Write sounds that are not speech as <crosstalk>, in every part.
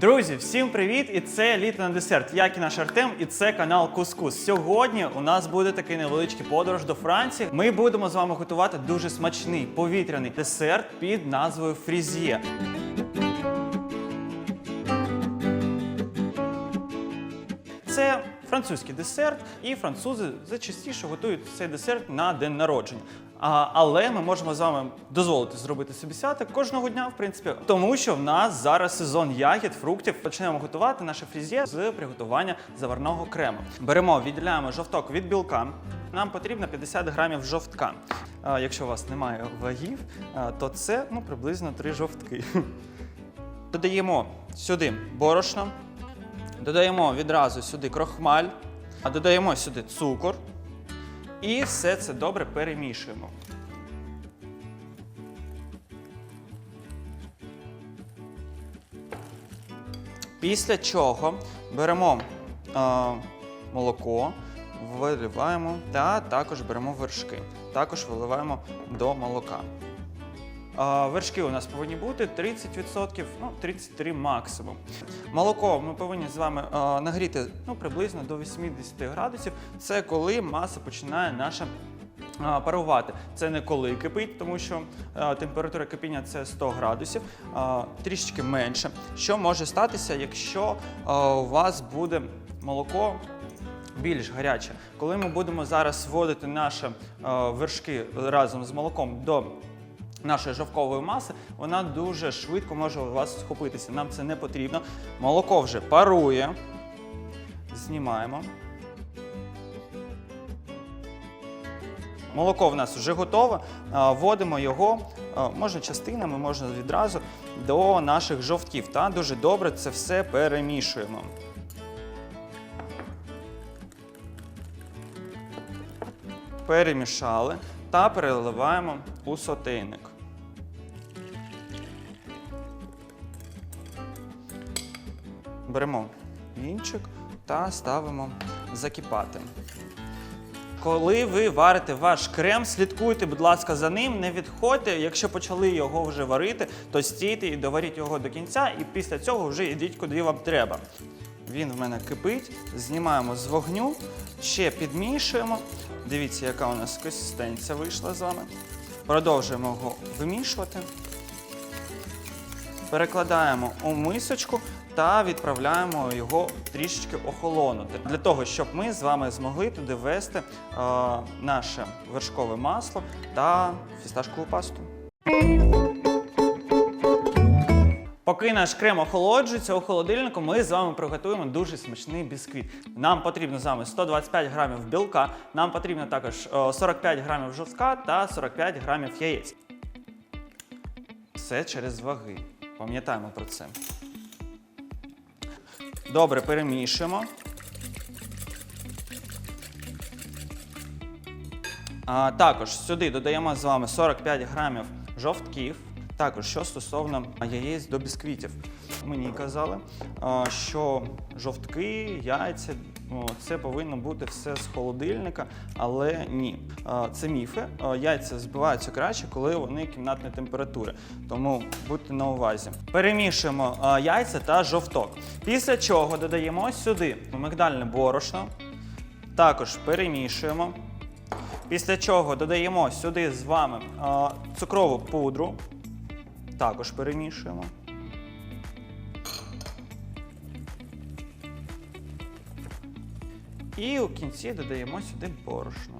Друзі, всім привіт! І це літо на десерт. Я і наш Артем, і це канал Кускус. Сьогодні у нас буде такий невеличкий подорож до Франції. Ми будемо з вами готувати дуже смачний повітряний десерт під назвою Фрізє. Це французький десерт, і французи зачастіше готують цей десерт на день народження. А, але ми можемо з вами дозволити зробити собі свято кожного дня, в принципі, тому що в нас зараз сезон ягід, фруктів. Почнемо готувати наше фрізє з приготування заварного крему. Беремо, відділяємо жовток від білка. Нам потрібно 50 грамів жовтка. А, якщо у вас немає вагів, то це ну, приблизно 3 жовтки. <laughs> Додаємо сюди борошно. Додаємо відразу сюди крохмаль, а додаємо сюди цукор і все це добре перемішуємо. Після чого беремо е, молоко, виливаємо та також беремо вершки. Також виливаємо до молока. Вершки у нас повинні бути 30%, ну 33 максимум. Молоко ми повинні з вами нагріти ну, приблизно до 80 градусів. Це коли маса починає наша парувати. Це не коли кипить, тому що температура кипіння це 100 градусів, трішечки менше. Що може статися, якщо у вас буде молоко більш гаряче. Коли ми будемо зараз вводити наші вершки разом з молоком до нашої жовкової маси, вона дуже швидко може у вас схопитися. Нам це не потрібно. Молоко вже парує. Знімаємо. Молоко в нас вже готове. Вводимо його, можна частинами, можна відразу до наших жовтків. Та дуже добре це все перемішуємо. перемішали та переливаємо у сотейник. Беремо вінчик та ставимо закипати. Коли ви варите ваш крем, слідкуйте, будь ласка, за ним, не відходьте. Якщо почали його вже варити, то стійте і доваріть його до кінця, і після цього вже йдіть куди вам треба. Він в мене кипить, знімаємо з вогню, ще підмішуємо. Дивіться, яка у нас консистенція вийшла з вами. Продовжуємо його вимішувати. Перекладаємо у мисочку та відправляємо його трішечки охолонути. Для того, щоб ми з вами змогли туди ввести е, наше вершкове масло та фісташкову пасту. Поки наш крем охолоджується у холодильнику, ми з вами приготуємо дуже смачний бісквіт. Нам потрібно з вами 125 грамів білка, нам потрібно також е, 45 грамів жовтка та 45 грамів яєць. Все через ваги. Пам'ятаємо про це. Добре, перемішуємо. А, також сюди додаємо з вами 45 грамів жовтків. Також, що стосовно яєць до бісквітів, мені казали, що жовтки, яйця, це повинно бути все з холодильника, але ні. Це міфи. Яйця збиваються краще, коли вони кімнатної температури. Тому будьте на увазі. Перемішуємо яйця та жовток. Після чого додаємо сюди мигдальне борошно. Також перемішуємо. Після чого додаємо сюди з вами цукрову пудру. Також перемішуємо. І у кінці додаємо сюди борошно.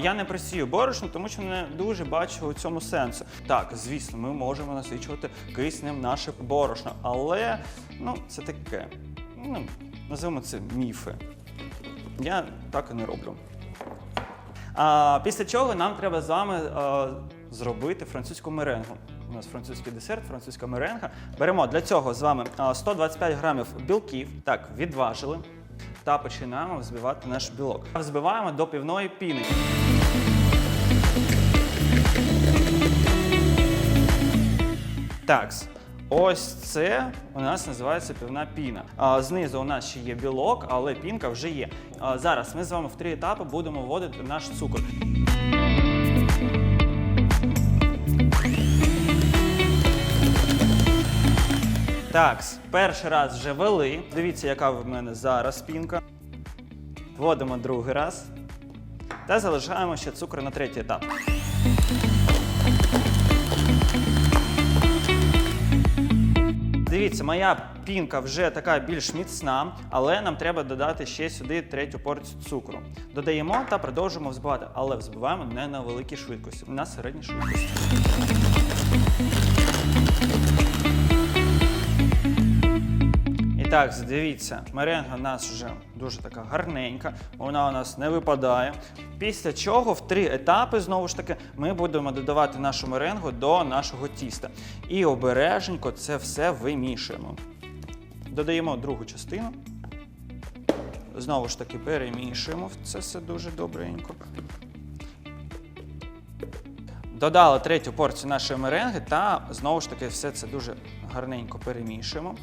Я не просію борошно, тому що не дуже бачу у цьому сенсу. Так, звісно, ми можемо насичувати киснем наше борошно, але ну, це таке. Ну, називаємо це міфи. Я так і не роблю. А, після чого нам треба з вами а, зробити французьку меренгу. У нас французький десерт, французька меренга. Беремо для цього з вами 125 грамів білків. Так, відважили. Та починаємо взбивати наш білок. Взбиваємо до півної піни. Так, ось це у нас називається півна піна. А, знизу у нас ще є білок, але пінка вже є. Зараз ми з вами в три етапи будемо вводити наш цукор. Так, перший раз вже вели. Дивіться, яка в мене зараз пінка. Вводимо другий раз. Та залишаємо ще цукор на третій етап. Дивіться, моя пінка вже така більш міцна, але нам треба додати ще сюди третю порцію цукру. Додаємо та продовжуємо взбивати, але взбиваємо не на великій швидкості, на середній швидкості. Так, дивіться, меренга у нас вже дуже така гарненька, вона у нас не випадає. Після чого в три етапи, знову ж таки, ми будемо додавати нашу меренгу до нашого тіста. І обережненько це все вимішуємо. Додаємо другу частину. Знову ж таки, перемішуємо це все дуже добренько. Додали третю порцію нашої меренги та знову ж таки все це дуже гарненько перемішуємо.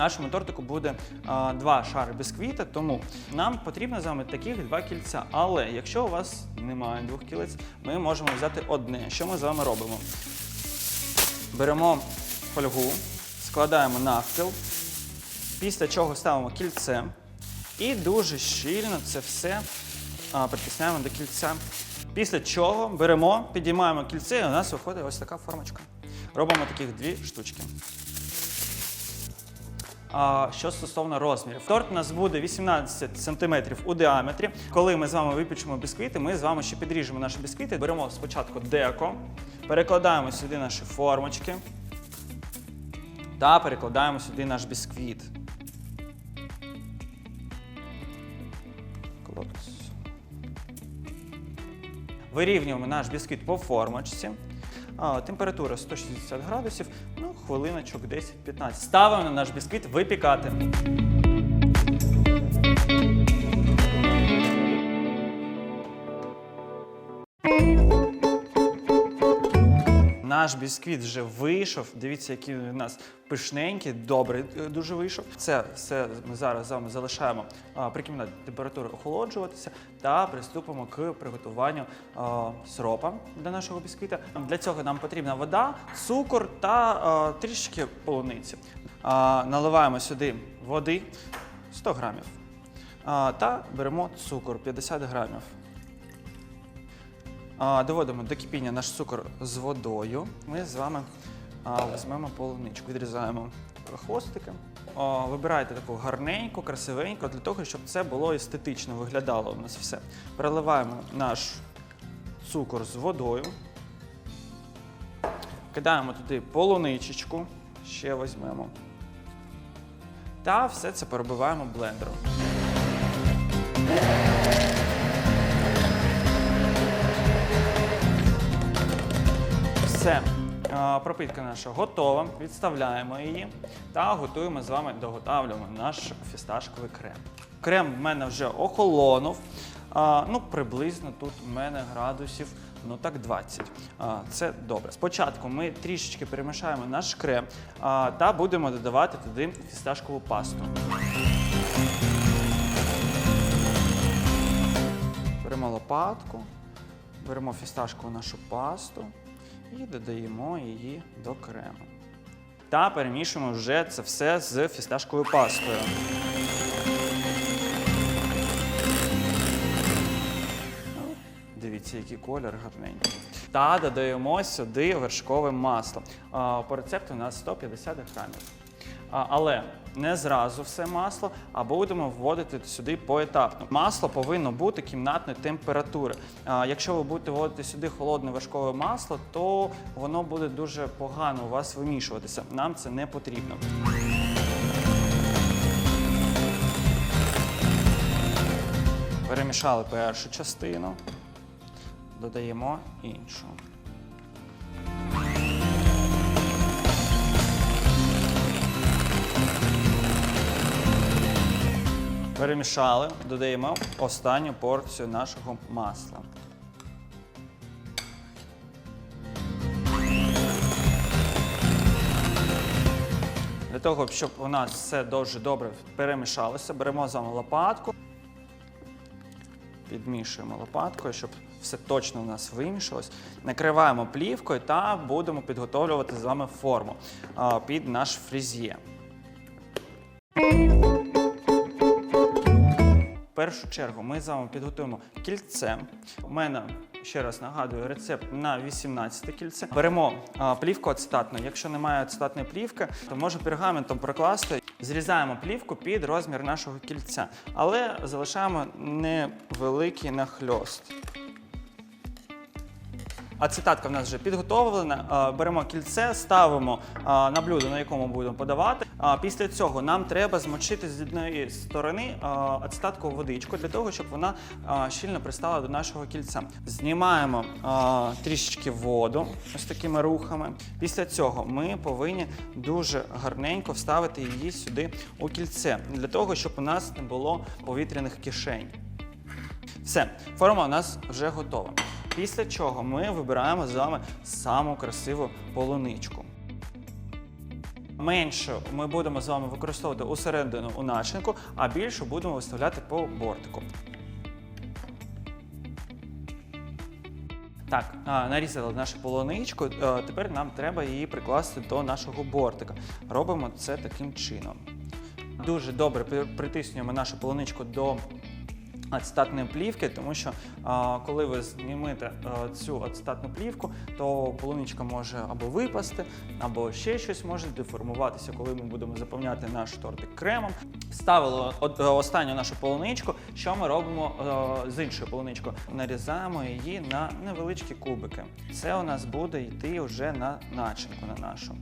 Нашому тортику буде а, два шари бісквіта, тому нам потрібно з вами таких два кільця. Але якщо у вас немає двох кілець, ми можемо взяти одне. Що ми з вами робимо? Беремо фольгу, складаємо навпіл, після чого ставимо кільце і дуже щільно це все а, притисняємо до кільця. Після чого беремо, підіймаємо кільце, і у нас виходить ось така формочка. Робимо таких дві штучки. А, що стосовно розмірів, торт у нас буде 18 см у діаметрі. Коли ми з вами випічемо бісквіти, ми з вами ще підріжемо наші бісквіти. Беремо спочатку деко, перекладаємо сюди наші формочки та перекладаємо сюди наш бісквіт. Вирівнюємо наш бісквіт по формочці. А, температура 160 градусів, ну, хвилиночок 10-15. Ставимо на наш бісквіт випікати. Наш бісквіт вже вийшов. Дивіться, який у нас пишненький, добрий е, дуже вийшов. Це все ми зараз з вами залишаємо при кімнатній температурі охолоджуватися та приступимо к приготуванню а, сиропа для нашого бісквіта. Для цього нам потрібна вода, цукор та а, трішки полуниці. Наливаємо сюди води 100 грамів. Та беремо цукор 50 грамів. Доводимо до кипіння наш цукор з водою. Ми з вами візьмемо полуничку, відрізаємо хвостики. А, Вибирайте таку гарненьку, красивеньку, для того, щоб це було естетично виглядало у нас все. Переливаємо наш цукор з водою. Кидаємо туди полуничечку, ще візьмемо. Та все це перебиваємо блендером. Все, пропитка наша готова. Відставляємо її та готуємо з вами доготавлюємо наш фісташковий крем. Крем в мене вже охолонув. Ну, приблизно тут в мене градусів ну так 20. Це добре. Спочатку ми трішечки перемішаємо наш крем та будемо додавати туди фісташкову пасту. Беремо лопатку, беремо фісташкову нашу пасту і додаємо її до крему. Та перемішуємо вже це все з фісташковою пастою. Дивіться, який колір гарненький. Та додаємо сюди вершкове масло. По рецепту у нас 150 грамів. Але не зразу все масло, а будемо вводити сюди поетапно. Масло повинно бути кімнатної температури. Якщо ви будете вводити сюди холодне вершкове масло, то воно буде дуже погано у вас вимішуватися. Нам це не потрібно. Перемішали першу частину, додаємо іншу. Перемішали, додаємо останню порцію нашого масла. Для того, щоб у нас все дуже добре перемішалося, беремо з вами лопатку підмішуємо лопаткою, щоб все точно у нас вимішалось. Накриваємо плівкою та будемо підготовлювати з вами форму під наш фрізє. Першу чергу ми з вами підготуємо кільце. У мене ще раз нагадую рецепт на 18 кільце. Беремо а, плівку ацетатну. Якщо немає ацетатної плівки, то може пергаментом прокласти. Зрізаємо плівку під розмір нашого кільця, але залишаємо невеликий нахльост. Ацетатка в нас вже підготовлена. Беремо кільце, ставимо на блюдо, на якому будемо подавати. А, Після цього нам треба змочити з однієї сторони а, ацетатку водичку для того, щоб вона щільно пристала до нашого кільця. Знімаємо трішечки воду ось такими рухами. Після цього ми повинні дуже гарненько вставити її сюди у кільце, для того, щоб у нас не було повітряних кишень. Все, форма у нас вже готова. Після чого ми вибираємо з вами саму красиву полуничку. Менше ми будемо з вами використовувати усередину у начинку, а більше будемо виставляти по бортику. Так, нарізали нашу полуничку. е, Тепер нам треба її прикласти до нашого бортика. Робимо це таким чином. Дуже добре притиснюємо нашу полуничку до ацетатної плівки, тому що коли ви знімете цю ацетатну плівку, то полуничка може або випасти, або ще щось може деформуватися, коли ми будемо заповняти наш тортик кремом. Ставили е, останню нашу полуничку. Що ми робимо е, з іншою полуничкою? Нарізаємо її на невеличкі кубики. Це у нас буде йти вже на начинку на нашу.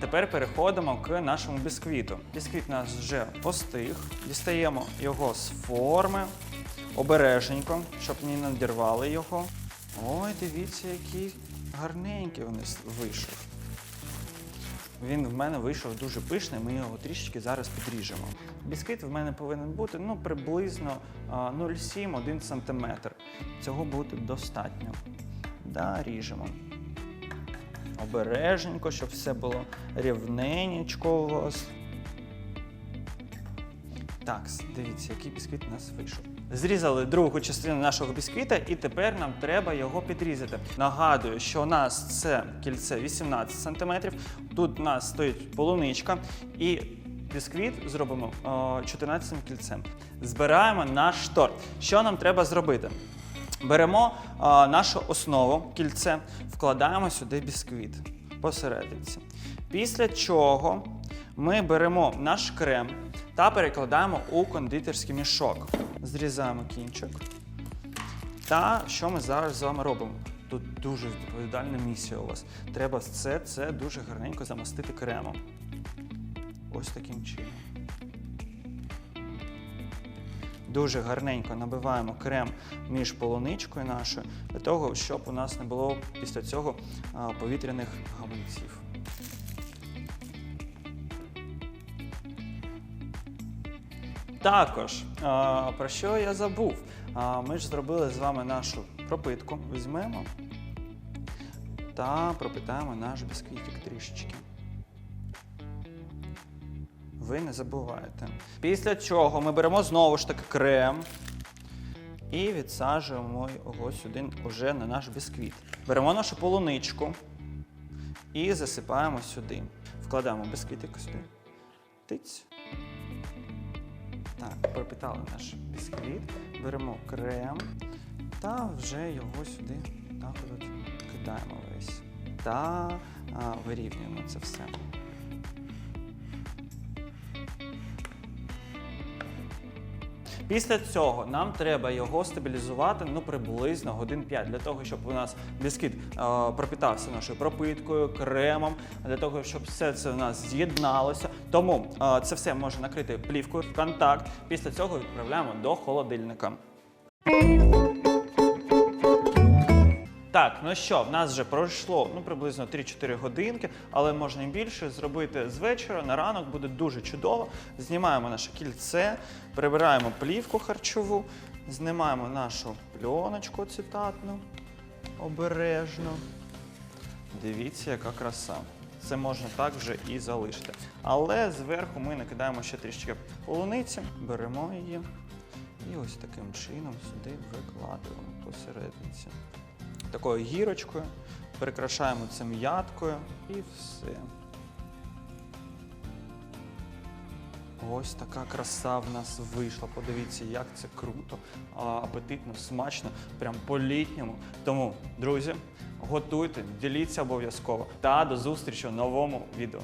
Тепер переходимо к нашому бісквіту. Бісквіт у нас вже постиг. Дістаємо його з форми обережненько, щоб не надірвали його. Ой, дивіться, який гарненький він с- вийшов. Він в мене вийшов дуже пишний, ми його трішечки зараз підріжемо. Бісквіт в мене повинен бути ну, приблизно 0,7-1 см. Цього буде достатньо. Да, ріжемо. Обережненько, щоб все було рівненько у вас. Так, дивіться, який бісквіт у нас вийшов. Зрізали другу частину нашого бісквіта, і тепер нам треба його підрізати. Нагадую, що у нас це кільце 18 см, тут у нас стоїть полуничка, і бісквіт зробимо е, 14 кільцем. Збираємо наш торт. Що нам треба зробити? Беремо а, нашу основу, кільце, вкладаємо сюди бісквіт посерединці. Після чого ми беремо наш крем та перекладаємо у кондитерський мішок. Зрізаємо кінчик. Та що ми зараз з вами робимо? Тут дуже відповідальна місія у вас. Треба все це дуже гарненько замастити кремом. Ось таким чином. Дуже гарненько набиваємо крем між полуничкою нашою, для того, щоб у нас не було після цього повітряних гаманців. Також, про що я забув? Ми ж зробили з вами нашу пропитку. Візьмемо та пропитаємо наш бісквітик трішечки. Ви не забуваєте. Після чого ми беремо знову ж таки крем і відсаджуємо його сюди вже на наш бісквіт. Беремо нашу полуничку і засипаємо сюди. Вкладаємо бісквітик сюди. Тиць. Пропитали наш бісквіт, беремо крем та вже його сюди так от кидаємо весь. Та а, вирівнюємо це все. Після цього нам треба його стабілізувати ну приблизно годин 5, для того, щоб у нас біскіт е, пропітався нашою пропиткою, кремом, для того, щоб все це у нас з'єдналося. Тому е, це все можна накрити плівкою в контакт. Після цього відправляємо до холодильника. Так, ну що, в нас вже пройшло ну, приблизно 3-4 годинки, але можна і більше зробити з вечора на ранок буде дуже чудово. Знімаємо наше кільце, прибираємо плівку харчову, знімаємо нашу пленочку цитатну обережно. Дивіться, яка краса. Це можна так вже і залишити. Але зверху ми накидаємо ще трішки полуниці, беремо її, І ось таким чином сюди викладуємо посередниці. Такою гірочкою, прикрашаємо це м'яткою і все. Ось така краса в нас вийшла. Подивіться, як це круто, апетитно, смачно, прям по-літньому. Тому, друзі, готуйте, діліться обов'язково та до зустрічі у новому відео.